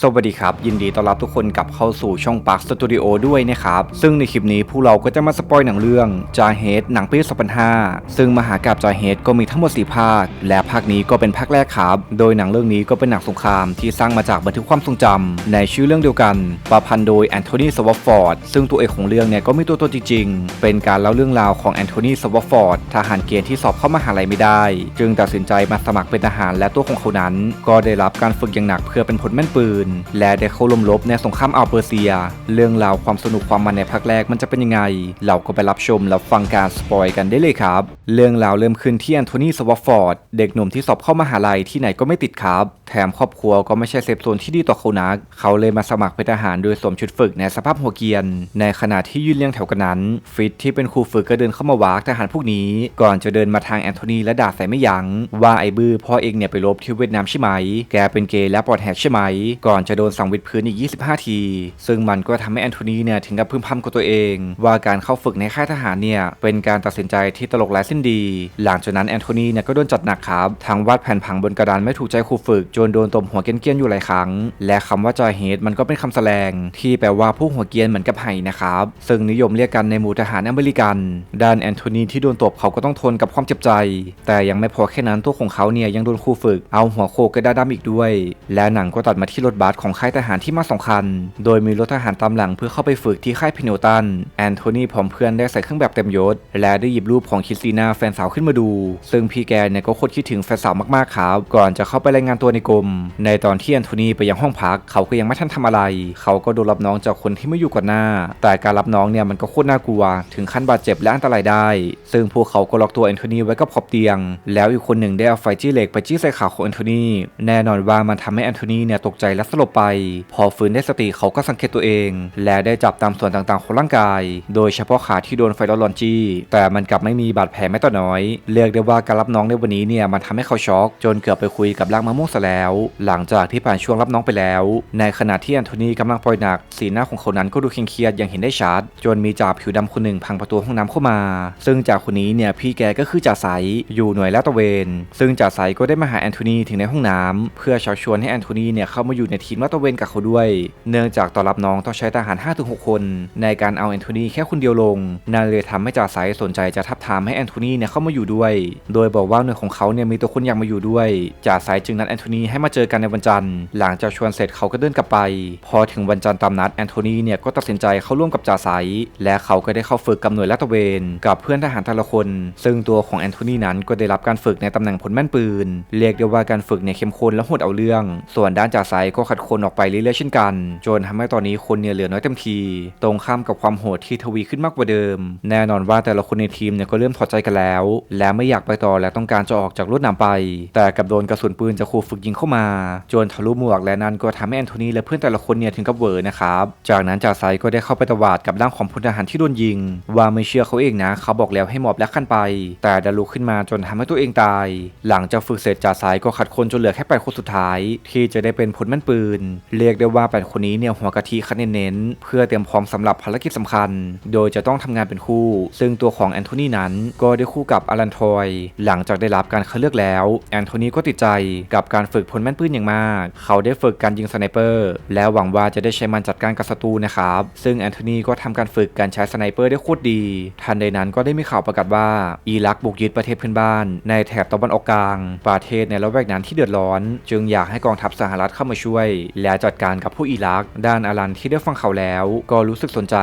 สวัสดีครับ ยินดีต้อนรับทุกคนกลับเข้าสู่ช่องปาร์คสตูดิโอด้วยนะครับ ซึ่งในคลิปนี้พวกเราก็จะมาสปอยหนังเรื่องจาเฮดหนังปี 2005 ซึ่งมหากาบจาเฮดก็มีทั้งหมด 4 ภาค และภาคนี้ก็เป็นภาคแรกครับ โดยหนังเรื่องนี้ก็เป็นหนังสงครามที่สร้างมาจากบันทึกความทรงจำในชื่อเรื่องเดียวกัน ประพันธ์โดยแอนโทนีสวอฟฟอร์ดซึ่งตัวเอกของเรื่องเนี่ยก็มีตัวตนจริง ๆ เป็นการเล่าเรื่องราวของแอนโทนีสวอฟฟอร์ดทหารเกณฑ์ที่สอบเข้ามหาลัยไม่ได้ จึงตัดสินใจมาสมัครเป็นทหารและตัวของเขานั้น ก็ได้รับการฝึกอย่างหนักเพื่อเป็นพลแม่นปืนและได้เข้าร่วมรบในสงครามอัลเปอร์เซีย เรื่องราวความสนุกความมันในภาคแรกมันจะเป็นยังไง เราก็ไปรับชมแล้วฟังการสปอยกันได้เลยครับ เรื่องราวเริ่มขึ้นที่แอนโทนีสวอฟฟอร์ดเด็กหนุ่มที่สอบเข้ามหาลัยที่ไหนก็ไม่ติดครับ แถมครอบครัวก็ไม่ใช่เซฟโซนที่ดีต่อเขานัก เขาเลยมาสมัครเป็นทหารโดยสวมชุดฝึกในสภาพหัวเกียน ในขณะที่ยืนเรียงแถวกันนั้น ฟิตที่เป็นครูฝึกก็เดินเข้ามาวากทหารพวกนี้ ก่อนจะเดินมาทางแอนโทนีและด่าใส่ไม่ยัง้งว่าไอ้บื้อพ่อเองเนี่ยไปรบที่เวียดนามใช่ไหม แกเป็นเกย์และปอดแหกใช่ไหมก่อน่อนจะโดนสั่งวิดพื้นอีก 25 ที ซึ่งมันก็ทำให้แอนโทนีเนี่ยถึงกับพึมพำกับตัวเอง ว่าการเข้าฝึกในค่ายทหารเนี่ยเป็นการตัดสินใจที่ตลกร้ายสิ้นดี หลังจากนั้นแอนโทนีเนี่ยก็โดนจัดหนักครับทางวาดแผ่นผังบนกระดานไม่ถูกใจครูฝึกจนโดนตบหัวเกรียนๆอยู่หลายครั้ง และคำว่าจอยเฮดมันก็เป็นคำแสลงที่แปลว่าผู้หัวเกรียนเหมือนกับไห่นะครับซึ่งนิยมเรียกกันในหมู่ทหารอเมริกัน ด้านแอนโทนีที่โดนตบเขาก็ต้องทนกับความเจ็บใจ แต่ยังไม่พอแค่นั้นตัวของเขาเนี่ยยังโดนครูฝึกเอาหัวโขกกระดาดำอีกด้วย และหนังก็ตัดมาที่รถบัสของค่ายทหารที่มาสองคัน โดยมีรถทหารตามหลังเพื่อเข้าไปฝึกที่ค่ายพินโนตัน แอนโทนีพร้อมเพื่อนได้ใส่เครื่องแบบเต็มยศ และได้หยิบรูปของคริสติน่าแฟนสาวขึ้นมาดู ซึ่งพี่แกเนี่ยก็โคตรคิดถึงแฟนสาวมากๆครับ ก่อนจะเข้าไปรายงานตัวในกรม ในตอนที่แอนโทนีไปยังห้องพัก เขาก็ยังไม่ทันทำอะไร เขาก็โดนรับน้องจากคนที่ไม่อยู่ก่อนหน้า แต่การรับน้องเนี่ยมันก็โคตรน่ากลัว ถึงขั้นบาดเจ็บและอันตรายได้ ซึ่งพวกเขาก็ล็อกตัวแอนโทนีไว้กับขอบเตียง แล้วอีกคนหนึ่งได้เอาไฟจี้เหล็กไปจี้ใส่ขาของแอนโทนี แน่นอนว่ามันทำให้แอนโทนีเนี่ยตกใจและสลบไป พอฟื้นได้สติเขาก็สังเกตตัวเอง และได้จับตามส่วนต่างๆของร่างกาย โดยเฉพาะขาที่โดนไฟร้อนลอนจี้ แต่มันกลับไม่มีบาดแผลแม้แต่น้อย เรียกได้ว่าการรับน้องในวันนี้เนี่ยมันทำให้เขาช็อก จนเกือบไปคุยกับร่างมะม่วงซะแล้ว หลังจากที่ผ่านช่วงรับน้องไปแล้ว ในขณะที่แอนโทนีกำลังปล่อยหนัก สีหน้าของเขานั้นก็ดูเคร่งเครียดอย่างเห็นได้ชัดจนมีจ่าผิวดำคนหนึ่งพังประตูห้องน้ำเข้ามา ซึ่งจ่าคนนี้เนี่ยพี่แกก็คือจ่าไซอยู่หน่วยลาดตระเวน ซึ่งจ่าไซก็ได้มาหาแอนโทนีถึงในห้องน้ำเพื่อชักชวนให้แอนโทนีเนี่ยเข้ามาอยู่ในทีมลาดตระเวนกับเขาด้วย เนื่องจากตอนรับน้องต้องใช้ทหาร 5-6 คน ในการเอาแอนโทนีแค่คนเดียวลงนั่นเลยทำให้จ่าไซสนใจจะทับทามให้แอนโทนีเนี่ยเข้ามาอยู่ด้วย โดยบอกว่าหน่วยของเขาเนี่ยมีตัวคนอยากมาอยู่ด้วยจ่าไซจึงนัดแอนโทนีให้มาเจอกันในวันจันทร์ หลังจากชวนเสร็จเขาก็เดินกลับไป พอถึงวันจันทร์ตามนัดแอนโทนีเนี่ยก็ตัดสินใจเข้าร่วมกับจ่าไซและเขาก็ได้เข้าฝึกกับหน่วยลาดตระเวนกับเพื่อนทหารแต่ละคน ซึ่งตัวของแอนโทนีนั้นก็ได้รับการฝึกในตำแหน่งพลแม่นปืน เรียกได้ว่าการฝึกเนี่ยเข้มข้นและโหดเอาเรื่อง ส่วนด้านจ่าไซก็ขดคนออกไปเรื่อยๆเช่นกัน จนทำให้ตอนนี้คนเนี่ยเหลือน้อยเต็มที ตรงข้ามกับความโหดที่ทวีขึ้นมากกว่าเดิม แน่นอนว่าแต่ละคนในทีมเนี่ยก็เริ่มถอดใจกันแล้ว และไม่อยากไปต่อและต้องการจะออกจากรถนำไป แต่กับโดนกระสุนปืนจากครูฝึกยิงเข้ามา จนทะลุหมวกและนั่นก็ทำให้แอนโทนีและเพื่อนแต่ละคนเนี่ยถึงกับเวอร์นะครับจากนั้นจ่าไซก็ได้เข้าไปตวาดกับร่างของพลทหารที่โดนยิง ว่าไม่เชื่อเขาเองนะ เขาบอกแล้วให้หมอบและขั้นไป แต่ดันลุกขึ้นมาจนทำให้ตัวเองตาย หลังจากฝึกเสร็จจ่าไซก็ขัดคนจนเหลือแค่แปดคนสุดท้าย ที่จะได้เป็นพลแม่นปืนเรียกได้ว่าแปดคนนี้เนี่ยหัวกะทิคันเน้นเพื่อเตรียมพร้อมสำหรับภารกิจสำคัญ โดยจะต้องทำงานเป็นคู่ ซึ่งตัวของแอนโทนีนั้นก็ได้คู่กับอลันทอย หลังจากได้รับการคัดเลือกแล้ว แอนโทนีก็ติดใจกับการฝึกพลแม่นปืนอย่างมาก เขาได้ฝึกการยิงสไนเปอร์ และหวังว่าจะได้ใช้มันจัดการกับศัตรูนะครับ ซึ่งแอนโทนีก็ทำการฝึกการใช้สไนเปอร์ได้โคตรดี ทันใดนั้นก็ได้มีข่าวประกาศว่า อิรักบุกยึดประเทศเพื่อนบ้าน ในแถบตะวันออกกลาง ประเทศในละแวกนั้นที่เดือดร้อน จึงอยากให้กองทัพสหรัฐเข้ามาช่วยและจัดการกับผู้อิรัก ด้านอารันที่ได้ฟังเขาแล้ว ก็รู้สึกสนใจ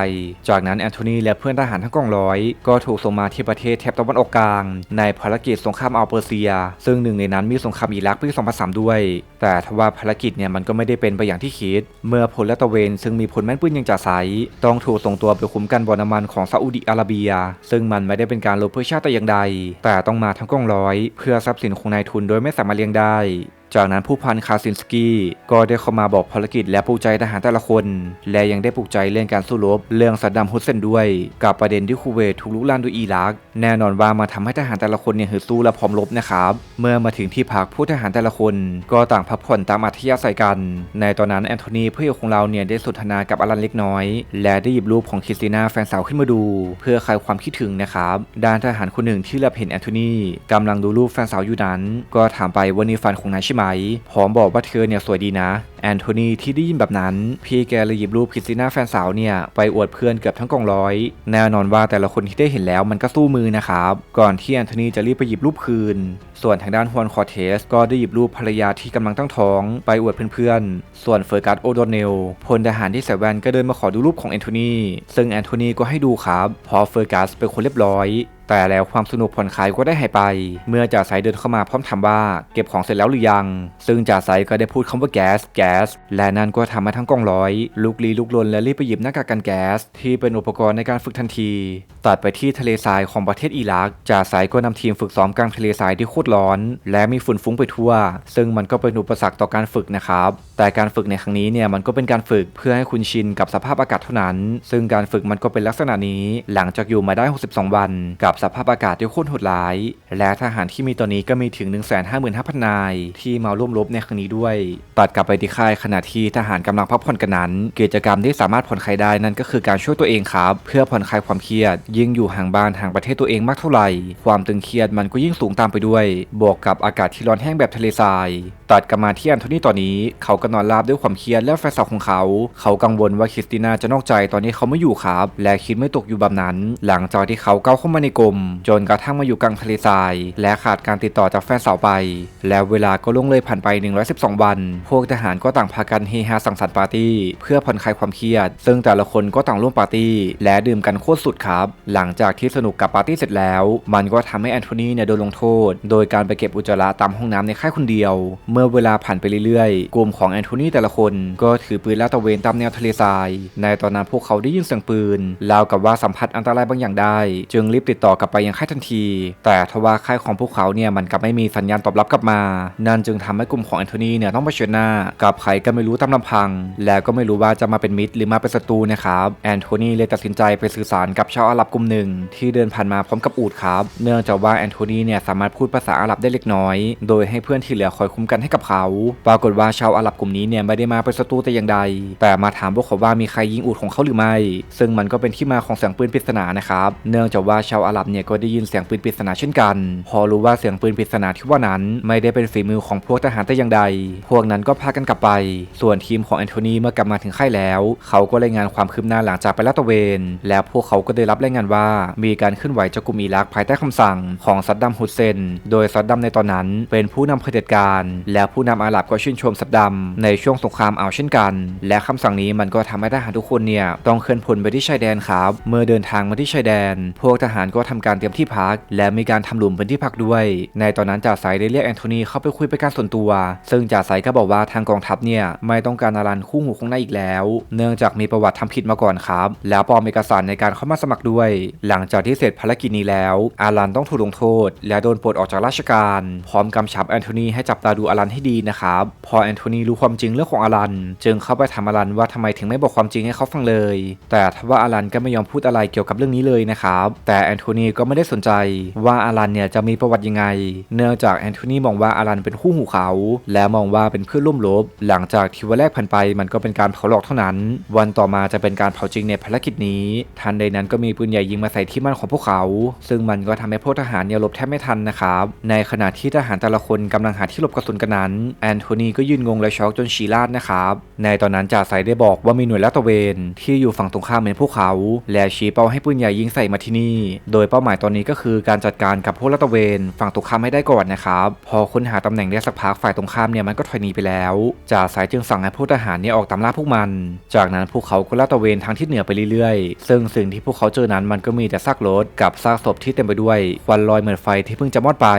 จากนั้นแอนโทนีและเพื่อนทหารทั้งกองร้อย ก็ถูกส่งมาที่ประเทศแถบตะวันออกกลาง ในภารกิจสงครามอัลเปอร์เซีย ซึ่งหนึ่งในนั้นมีสงครามอิรักปี 2003 ด้วย แต่ทว่าภารกิจเนี่ยมันก็ไม่ได้เป็นไปอย่างที่คิด เมื่อพลแลาดตระเวนซึ่งมีพลแม่นปืนย่างจ่าไซต้องถูกส่งตัวไปคุมกันบ่อน้ำมันของซาอุดิอาระเบีย ซึ่งมันไม่ได้เป็นการรบเพื่อชาติแต่อย่างใด แต่ต้องมาทั้งกองร้อย เพื่อทรัพย์สินของนายทุนโดยไม่สามารถเลี้ยงได้ จากนั้นผู้พันคาซินสกี้ก็ได้เข้ามาบอกภารกิจและปลุกใจทหารแต่ละคน และยังได้ปลุกใจเรื่องการสู้รบเรื่องซัดดัมฮุสเซนด้วย กับประเด็นที่คูเวตถูกลุกลานโดยอิรัก แน่นอนว่ามาทำให้ทหารแต่ละคนเนี่ยฮึดสู้และพร้อมรบนะครับเมื่อมาถึงที่พักผู้ทหารแต่ละคน ก็ต่างพักผ่อนตามอัธยาศัยกัน ในตอนนั้นแอนโทนีเพื่อนของเราเนี่ยได้สนทนากับอลันเล็กน้อย และได้หยิบรูปของคริสติน่าแฟนสาวขึ้นมาดู เพื่อคลายความคิดถึงนะครับด้านทหารคนหนึ่งที่เรับเห็นแอนโทนีกำลังดูรูปแฟนสาวอยู่นั้น ก็ถามไปว่านี่แฟนของนายใช่ไหมพร้อมบอกว่าเธอเนี่ยสวยดีนะ แอนโทนีที่ได้ยินแบบนั้น พี่แกเลยหยิบรูปคริสติน่าแฟนสาวเนี่ย ไปอวดเพื่อนเกือบทั้งกองร้อย แน่นอนว่าแต่ละคนที่ได้เห็นแล้วมันก็สู้มือนะครับ ก่อนที่แอนโทนีจะรีบไปหยิบรูปคืน ส่วนทางด้านฮวนคอร์เทส ก็ได้หยิบรูปภรรยาที่กำลังตั้งท้องไปอวดเพื่อนๆ ส่วนเฟอร์กัสโอโดเนลพลทหารที่ใส่แว่นก็เดินมาขอดูรูปของแอนโทนีซึ่งแอนโทนีก็ให้ดูครับพราะเฟอร์กัสเป็นคนเรียบร้อยแต่แล้วความสนุกผ่อนคลายก็ได้หายไป เมื่อจ่าไซเดินเข้ามาพร้อมถามว่าเก็บของเสร็จแล้วหรือยัง ซึ่งจ่าไซก็ได้พูดคำว่าแก๊สแก๊ส และนั่นก็ทำให้ทั้งกองร้อย ลุกลี้ลุกลนและรีบไปหยิบหน้ากากกันแก๊ส ที่เป็นอุปกรณ์ในการฝึกทันที ตัดไปที่ทะเลทรายของประเทศอิรักจ่าไซก็นำทีมฝึกซ้อมกลางทะเลทรายที่โคตรร้อน และมีฝุ่นฟุ้งไปทั่ว ซึ่งมันก็เป็นอุปสรรคต่อการฝึกนะครับ แต่การฝึกในครั้งนี้เนี่ยมันก็เป็นการฝึกเพื่อให้คุณชินกับสภาพอากาศเท่านั้น ซึ่งการฝึกมันก็เป็นลักษณะนี้หลังจากอยู่มาได้ 62 วัน กับสภาพอากาศที่โคตรโหดร้าย และทหารที่มีตอนนี้ก็มีถึง 155,000 นาย ที่มาร่วมรบในครั้งนี้ด้วย ตัดกลับไปที่ค่ายขณะที่ทหารกำลังพักผ่อนกันนั้น กิจกรรมที่สามารถผ่อนคลายได้นั่นก็คือการช่วยตัวเองครับ เพื่อผ่อนคลายความเครียด ยิ่งอยู่ห่างบ้านห่างประเทศตัวเองมากเท่าไหร่ ความตึงเครียดมันก็ยิ่งสูงตามไปด้วย บวกกับอากาศที่ร้อนแห้งแบบทะเลทราย ตัดกลับมาที่แอนโทนีตอนนี้เขาก็นอนราบด้วยความเครียดและแฟนสาวของเขา เขากังวลว่าคริสติน่าจะนอกใจตอนนี้เขาไม่อยู่ครับ และคิดไม่ตกอยู่แบบนั้น หลังจากที่เขาก้าวเข้ามาในกรมจนกระทั่งมาอยู่กลางทะเลทราย และขาดการติดต่อจากแฟนสาวไป แล้วเวลาก็ล่วงเลยผ่านไป 112 วัน พวกทหารก็ต่างพากันเฮฮาสังสรรค์ปาร์ตี้ เพื่อผ่อนคลายความเครียด ซึ่งแต่ละคนก็ต่างร่วมปาร์ตี้ และดื่มกันโคตรสุดครับ หลังจากที่สนุกกับปาร์ตี้เสร็จแล้ว มันก็ทำให้แอนโทนีเนี่ยโดนลงโทษ โดยการไปเก็บอุจจาระตามห้องน้ำในค่ายคนเดียวเมื่อเวลาผ่านไปเรื่อยๆ กลุ่มของแอนโทนีแต่ละคนก็ถือปืนลาดตระเวนตามแนวทะเลทราย ในตอนนั้นพวกเขาได้ยินเสียงปืนราวกับว่าสัมผัสอันตรายบางอย่างได้ จึงรีบติดต่อกลับไปยังค่ายทันที แต่ทว่าค่ายของพวกเขาเนี่ยมันกลับไม่มีสัญญาณตอบรับกลับมา นั่นจึงทำให้กลุ่มของแอนโทนีเนี่ยต้องเผชิญหน้า กับใครก็ไม่รู้ตามลำพัง แล้วก็ไม่รู้ว่าจะมาเป็นมิตรหรือมาเป็นศัตรูนะครับแอนโทนีเลยตัดสินใจไปสื่อสารกับชาวอาหรับกลุ่มหนึ่งที่เดินผ่านมาพร้อมกับอูดครับ เนื่องจากว่าแอนโทนีเนี่ยสามารถพูดภาษาอาหรับได้เล็กน้อย โดยให้เพื่อนที่เหลือคอยคุ้มกันให้กับเขา ปรากฏว่าชาวอาหรับกลุ่มนี้เนี่ยไม่ได้มาเป็นศัตรูแต่อย่างใด แต่มาถามพวกเขาว่ามีใครยิงอูดของเขาหรือไม่ ซึ่งมันก็เป็นที่มาของเสียงปืนปริศนานะครับ เนื่องจากว่าชาวอาหรับเนี่ยก็ได้ยินเสียงปืนปริศนาเช่นกัน พอรู้ว่าเสียงปืนปริศนาที่ว่านั้นไม่ได้เป็นฝีมือของพวกทหารแต่อย่างใด พวกนั้นก็พากันกลับไป ส่วนทีมของแอนโทนีเมื่อกลับมาถึงค่ายแล้ว เขาก็รายงานความคืบหน้าหลังจากไปลาดตระเวน แล้วพวกเขาก็ได้รับรายงานว่า มีการเคลื่อนไหวจากกลุ่มอิรักภายใต้คำสั่งของซัดดัมฮุสเซน โดยซัดดัมในตอนนั้นเป็นผู้นำเผด็จการและผู้นำอาหรับก็ชื่นชมซัดดัมในช่วงสงครามอ่าวเช่นกัน และคำสั่งนี้มันก็ทำให้ทหารทุกคนเนี่ยต้องเคลื่อนพลไปที่ชายแดนครับ เมื่อเดินทางมาที่ชายแดน พวกทหารก็ทำการเตรียมที่พัก และมีการทำหลุมเป็นที่พักด้วย ในตอนนั้นจ่าไซได้เรียกแอนโทนีเข้าไปคุยเป็นการส่วนตัว ซึ่งจ่าไซก็บอกว่าทางกองทัพเนี่ยไม่ต้องการอารันคู่หูของนายอีกแล้ว เนื่องจากมีประวัติทำผิดมาก่อนครับ แล้วปลอมเอกสารในการเข้ามาสมัครด้วย หลังจากที่เสร็จภารกิจนี้แล้ว อารันต้องถูกลงโทษ และโดนปลดออกจากราชการ พร้อมกำชับแอนโทนีให้จับตาดูอารันให้ดีนะครับ พอแอนโทนีรู้ความจริงเรื่องของอารัน จึงเข้าไปถามอารันว่าทำไมถึงไม่บอกความจริงให้เขาฟังเลย แต่ทว่าอารันก็ไม่ยอมพูดอะไรเกี่ยวกับเรื่องนี้เลยนะครับ แต่แอนโทนีก็ไม่ได้สนใจว่าอารันเนี่ยจะมีประวัติยังไง เนื่องจากแอนโทนีมองว่าอารันเป็นคู่หูเขา และมองว่าเป็นเพื่อนร่วมรบ หลังจากที่วันแรกผ่านไปมันก็เป็นการเผาหลอกเท่านั้น วันต่อมาจะเป็นการเผาจริงในภารกิจนี้ ทันใดนั้นก็มีปืนใหญ่ยิงมาใส่ที่มั่นของพวกเขา ซึ่งมันก็ทำให้พวกทหารเนี่ยหลบแทบไม่ทันนะครับ ในขณะที่ทหารแต่ละคนกำลังหาที่หลบกระสุนกันนั้นแอนโทนีก็ยืนงงและช็อกจนฉี่ราดนะครับ ในตอนนั้นจ่าไซได้บอกว่ามีหน่วยลาดตระเวนที่อยู่ฝั่งตรงข้ามเหมือนพวกเขา และชี้เป้าให้ปืนใหญ่ยิงใส่มาที่นี่ โดยเป้าหมายตอนนี้ก็คือการจัดการกับพวกลาดตระเวนฝั่งตรงข้ามให้ได้ก่อนนะครับ พอค้นหาตำแหน่งได้สักพักฝ่ายตรงข้ามเนี่ยมันก็ถอยหนีไปแล้วจ่าไซจึงสั่งให้พวกทหารเนี่ยออกตามล่าพวกมัน จากนั้นพวกเขาก็ลาดตระเวนทางทิศเหนือไปเรื่อยๆ ซึ่งสิ่งที่พวกเขาเจอนั้นมันก็มีแต่ซากรถกับซากศพที่เต็มไปด้วยควันลอยเหมือนไฟที่เพิ่งจะมอดไป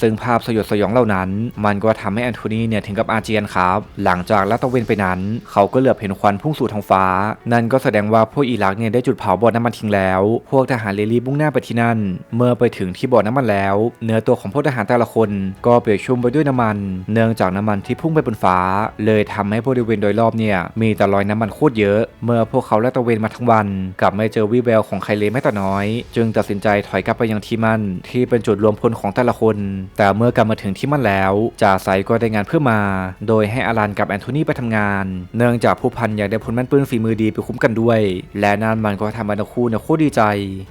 ซึ่งภาพสยดสยองเหล่านั้น มันก็ทำให้แอนโทนีเนี่ยถึงกับอาเจียนครับ หลังจากลาดตระเวนไปนั้น เขาก็เหลือบเห็นควันพุ่งสู่ท้องฟ้า นั่นก็แสดงว่าพวกอิรักเนี่ยได้จุดเผาบ่อน้ำมันทิ้งแล้ว พวกทหารเลยรีบมุ่งหน้าไปที่นั่น เมื่อไปถึงที่บ่อน้ำมันแล้ว เนื้อตัวของพวกทหารแต่ละคนก็เปียกชุ่มไปด้วยน้ำมัน เนื่องจากน้ำมันที่พุ่งไปบนฟ้า เลยทำให้บริเวณโดยรอบเนี่ยมีแต่รอยน้ำมันโคตรเยอะ เมื่อพวกเขาลาดตระเวนมาทั้งวัน กลับไม่เจอวี่แววของใครเลยแม้แต่น้อย จึงตัดสินใจถอยกลับไปยังที่มั่นที่เป็นจุดรวมพลของแต่ละคน แต่เมื่อกลับมาถึงที่มันแล้วจ่าไซก็ได้งานเพื่อมา โดยให้อารันกับแอนโทนีไปทำงาน เนื่องจากผู้พันอยากได้พลแม่นปืนฝีมือดีไปคุ้มกันด้วย และนั่นมันก็ทำให้ทั้งคู่เนี่ยโคตรดีใจ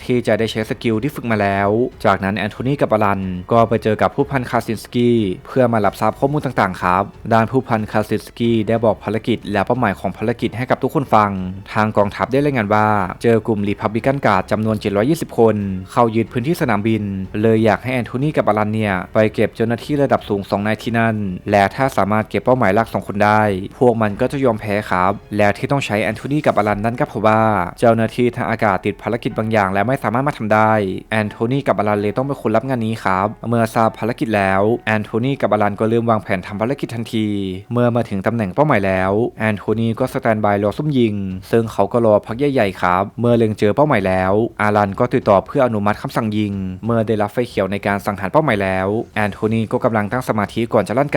ที่จะได้ใช้สกิลที่ฝึกมาแล้ว จากนั้นแอนโทนีกับอารันก็ไปเจอกับผู้พันคาซินสกี้เพื่อมารับทราบข้อมูลต่างๆครับ ด้านผู้พันคาซินสกี้ได้บอกภารกิจและเป้าหมายของภารกิจให้กับทุกคนฟัง ทางกองทัพได้รายงานว่า เจอกลุ่มรีพับลิกันการ์ดจำนวน 720 คน เข้ายึดพื้นที่สนามบิน เลยอยากให้แอนโทนีกับอลันเนี่ยไปเก็บเจ้าหน้าที่ระดับสูงสองนายที่นั่นและถ้าสามารถเก็บเป้าหมายหลักสองคนได้ พวกมันก็จะยอมแพ้ครับ และที่ต้องใช้แอนโทนีกับอลันนั่นก็เพราะว่า เจ้าหน้าที่ทางอากาศติดภารกิจบางอย่าง และไม่สามารถมาทำได้แอนโทนีกับอลันเลยต้องเป็นคนรับงานนี้ครับเมื่อทราบภารกิจแล้วแอนโทนีกับอลันก็เริ่มวางแผนทำภารกิจทันที เมื่อมาถึงตำแหน่งเป้าหมายแล้วแอนโทนีก็สแตนบายรอซุ่มยิง ซึ่งเขาก็รอพักใหญ่ๆครับ เมื่อเล็งเจอเป้าหมายแล้วอารันก็ติดต่อเพื่ออนุมัติคำสั่งยิง เมื่อได้รับไฟเขียวในการสังหารเป้าหมายแล้วแอนโทนีก็กำลังตั้งสมาธิก่อนจะลั่นไก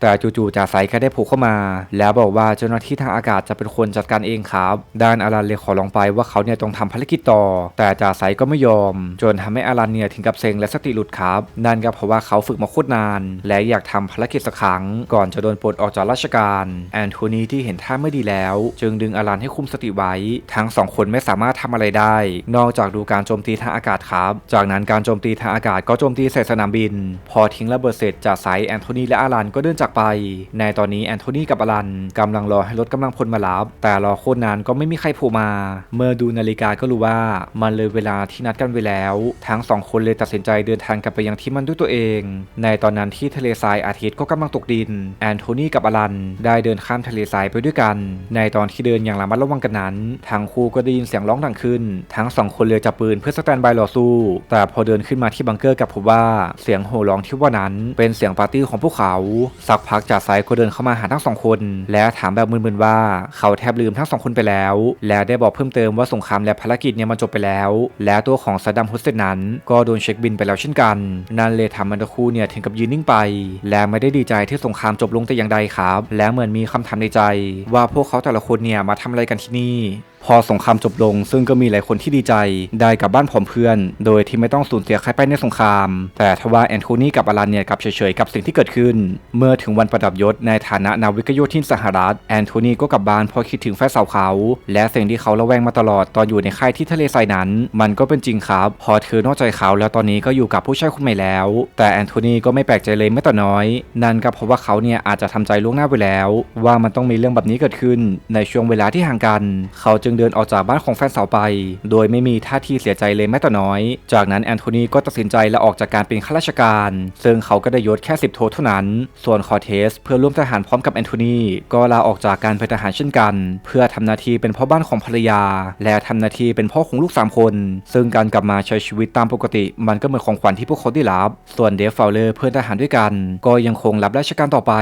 แต่จู่ๆจ่าไซก็ได้ผล่เข้ามา แล้วบอกว่าเจ้าหน้าที่ทางอากาศจะเป็นคนจัดการเองครับ ด้านอารันเลยขอลองไปว่าเขาเนี่ยต้องทำภารกิจต่อ แต่จ่าไซก็ไม่ยอม จนทำให้อารันเนี่ยถึงกับเซ็งและสติหลุดครับนั่นก็เพราะว่าเขาฝึกมาโคตรนาน และอยากทำภารกิจสักครั้ง ก่อนจะโดนปลดออกจากราชการแอนโทนีที่เห็นท่าไม่ดีแล้ว จึงดึงอารันให้คุมสติไว้ ทั้งสองคนไม่สามารถทำอะไรได้ นอกจากดูการโจมตีทางอากาศครับ จากนั้นการโจมตีทางอากาศก็โจมตีใส่สนามบิน พอทิ้งระเบิดเสร็จจ่ากไซแอนโทนีและอารันก็เดินจากไป ในตอนนี้แอนโทนีกับอารันกำลังรอให้รถกำลังพลมารับ แต่รอโคตรนานก็ไม่มีใครโผล่มา เมื่อดูนาฬิกาก็รู้ว่ามันเลยเวลาที่นัดกันไว้แล้ว ทั้งสองคนเลยตัดสินใจเดินทางกลับไปยังที่มันด้วยตัวเอง ในตอนนั้นที่ทะเลทรายอาทิตย์ก็กำลังตกดิน แอนโทนีกับอารันได้เดินข้ามทะเลทรายไปด้วยกัน ในตอนที่เดินอย่างระมัดระวังกันนั้น ทั้งคู่ก็ได้ยินเสียงร้องดังขึ้น ทั้งสองคนเลยจับปืนเพื่อสแตนบายรอสู้ แต่พอเดินขึ้นมาที่บังเกอร์กับพบว่าเสียงโห่ร้องที่ว่านั้นเป็นเสียงปาร์ตี้ของพวกเขาสักพักจ่าไซก็เดินเข้ามาหาทั้งสองคน และถามแบบมึนๆว่าเขาแทบลืมทั้งสองคนไปแล้ว และได้บอกเพิ่มเติมว่าสงครามและภารกิจเนี่ยมันจบไปแล้ว และตัวของซัดดัมฮุสเซนนั้น ก็โดนเช็คบินไปแล้วเช่นกัน นั่นเลยทำมันตะคูเนี่ยถึงกับยืนนิ่งไป และไม่ได้ดีใจที่สงครามจบลงแต่อย่างใดครับ และเหมือนมีคำถามในใจ ว่าพวกเขาแต่ละคนเนี่ยมาทำอะไรกันที่นี่ พอสงครามจบลง ซึ่งก็มีหลายคนที่ดีใจได้กลับบ้านพร้อมเพื่อน โดยที่ไม่ต้องสูญเสียใครไปในสงคราม แต่ทว่าแอนโทนีกับอลันเนี่ยกับเฉยๆกับสิ่งที่เกิดขึ้น เมื่อถึงวันประดับยศในฐานะนาวิกโยธินสหรัฐแอนโทนีก็กลับบ้านเพราะคิดถึงแฟนสาวเขา และสิ่งที่เขาระแวงมาตลอดตอนอยู่ในค่ายที่ทะเลทรายนั้น มันก็เป็นจริงครับ พอเธอนอกใจเขาแล้วตอนนี้ก็อยู่กับผู้ชายคนใหม่แล้ว แต่แอนโทนีก็ไม่แปลกใจเลยแม้แต่น้อย นั่นก็เพราะว่าเขาเนี่ยอาจจะทำใจล่วงหน้าไปแล้ว ว่ามันต้องมีเรื่องแบบนี้เกิดขึ้น ในช่วงเวลาที่ห่างกัน เขาจึงึงเดินออกจากบ้านของแฟนสาวไป โดยไม่มีท่าทีเสียใจเลยแม้แต่น้อย จากนั้นแอนโทนีก็ตัดสินใจลาออกจากการเป็นข้าราชการ ซึ่งเขาก็ได้ยศแค่ 10 โทเท่านั้น ส่วนคอเทส เพื่อร่วมทหารพร้อมกับแอนโทนีก็ลาออกจากการเป็นทหารเช่นกัน เพื่อทำหน้าที่เป็นพ่อบ้านของภรรยา และทำหน้าที่เป็นพ่อของลูก 3 คน ซึ่งการกลับมาใช้ชีวิตตามปกติ มันก็เหมือนของขวัญที่พวกเขาได้รับ ส่วนเดฟฟาเลอร์เพื่อนทหารด้วยกัน ก็ยังคงรับราชการต่อไป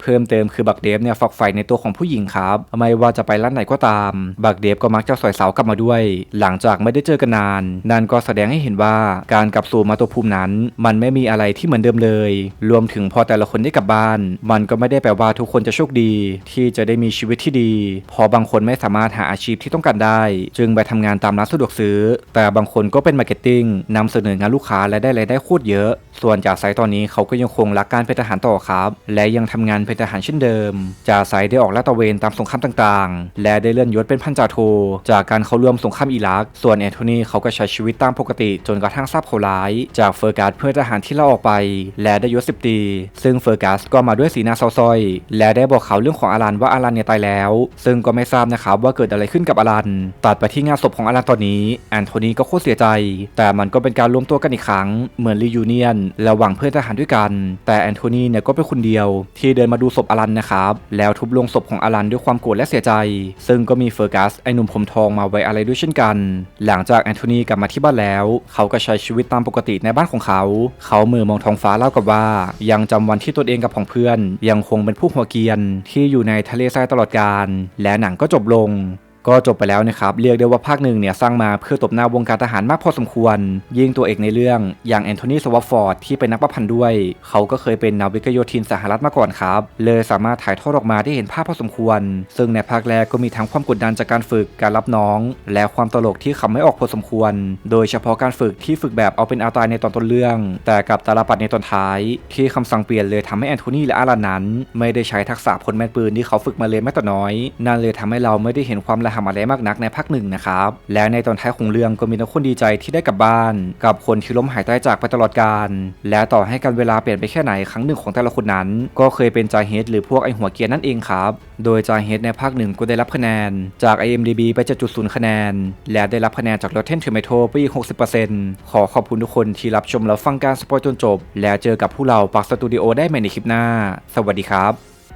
เพิ่มเติมคือบักเดฟเนี่ยฝักใฝ่ในตัวของผู้หญิงครับ ไม่ว่าจะไปร้านไหนก็ตาม บักเดฟก็มักจะสอยสาวกลับมาด้วย หลังจากไม่ได้เจอกันนาน นั่นก็แสดงให้เห็นว่าการกลับสู่มาตุภูมินั้น มันไม่มีอะไรที่เหมือนเดิมเลย รวมถึงพอแต่ละคนได้กลับบ้าน มันก็ไม่ได้แปลว่าทุกคนจะโชคดี ที่จะได้มีชีวิตที่ดี พอบางคนไม่สามารถหาอาชีพที่ต้องการได้ จึงไปทำงานตามร้านสะดวกซื้อ แต่บางคนก็เป็นมาร์เก็ตติ้งนำเสนองานลูกค้าและได้รายได้โคตรเยอะ ส่วนจ่าไซตอนนี้เขาก็ยังคงรักการเป็นทหารต่อครับ และยังทำงานเป็นทหารเช่นเดิมจ่าไซได้ออกลาดตระเวนตามสงครามต่างๆ และได้เลื่อนยศเป็นพันจ่าโทจากการเข้าร่วมสงครามอิรัก ส่วนแอนโทนีเขาก็ใช้ชีวิตตามปกติจนกระทั่งทราบข่าวร้าย จากเฟอร์การ์ดเพื่อนทหารที่ลาออกไป และได้ยศสิบตีซึ่งเฟอร์การ์ดก็มาด้วยสีหน้าเศร้าส้อย และได้บอกเขาเรื่องของอารันว่าอารันเนี่ยตายแล้ว ซึ่งก็ไม่ทราบนะครับว่าเกิดอะไรขึ้นกับอารันตัดไปที่งานศพของอารันตอนนี้แอนโทนีก็โคตรเสียใจ แต่มันก็เป็นการรวมตัวกันอีกครั้งเหมือนรียูเนียนระหว่างเพื่อนทหารด้วยกัน แต่แอนโทนีเนี่ยก็เป็นคนเดียว ที่เดินมาดูศพอารันนะครับแล้วทุบลงศพของอารันด้วยความโกรธและเสียใจ ซึ่งก็มีเฟอร์กัสไอหนุ่มผมทองมาไว้อะไรด้วยเช่นกัน หลังจากแอนโทนีกลับมาที่บ้านแล้ว เขาก็ใช้ชีวิตตามปกติในบ้านของเขา เขามือมองท้องฟ้าเล่ากับว่า ยังจำวันที่ตนเองกับของเพื่อน ยังคงเป็นผู้หัวเกียนที่อยู่ในทะเลทรายตลอดกาลและหนังก็จบลง ก็จบไปแล้วนะครับ เรียกได้ว่าภาคหนึ่งเนี่ยสร้างมาเพื่อตบหน้าวงการทหารมากพอสมควร ยิ่งตัวเอกในเรื่องอย่างแอนโทนีสวอฟฟอร์ดที่เป็นนักประพันธ์ด้วย เขาก็เคยเป็นนาวิกโยธินสหรัฐมาก่อนครับ เลยสามารถถ่ายทอดออกมาได้เห็นภาพพอสมควร ซึ่งในภาคแรกก็มีทั้งความกดดันจากการฝึกการรับน้อง และความตลกที่ขำไม่ออกพอสมควร โดยเฉพาะการฝึกที่ฝึกแบบเอาเป็นเอาตายในตอนต้นเรื่อง แต่กับตาลปัดในตอนท้าย ที่คำสั่งเปลี่ยนเลยทำให้แอนโทนีและอารันนั้น ไม่ได้ใช้ทักษะพลแม่นปืนที่เขาฝึกมาเลยแม้แต่น้อยนั่นเลยทำให้เราไม่ได้เห็นความระหทำอะไรมากนักในภาคหนึ่งนะครับ และในตอนท้ายของเรื่องก็มีทั้งคนดีใจที่ได้กลับบ้าน กับคนที่ล้มหายตายจากไปตลอดกาลและต่อให้การเวลาเปลี่ยนไปแค่ไหนครั้งหนึ่งของแต่ละคนนั้น ก็เคยเป็นจาเฮดหรือพวกไอหัวเกียร์นั่นเองครับ โดยจาเฮดในภาคหนึ่งก็ได้รับคะแนนจาก IMDB ไป7.0คะแนน และได้รับคะแนนจาก Rotten Tomato ไปอีก60%ขอขอบคุณทุกคนที่รับชมแล้วฟังการสปอยจนจบ แล้วเจอกับผู้เราปักสตูดิโอได้ใหม่ในคลิปหน้า สวัสดีครับ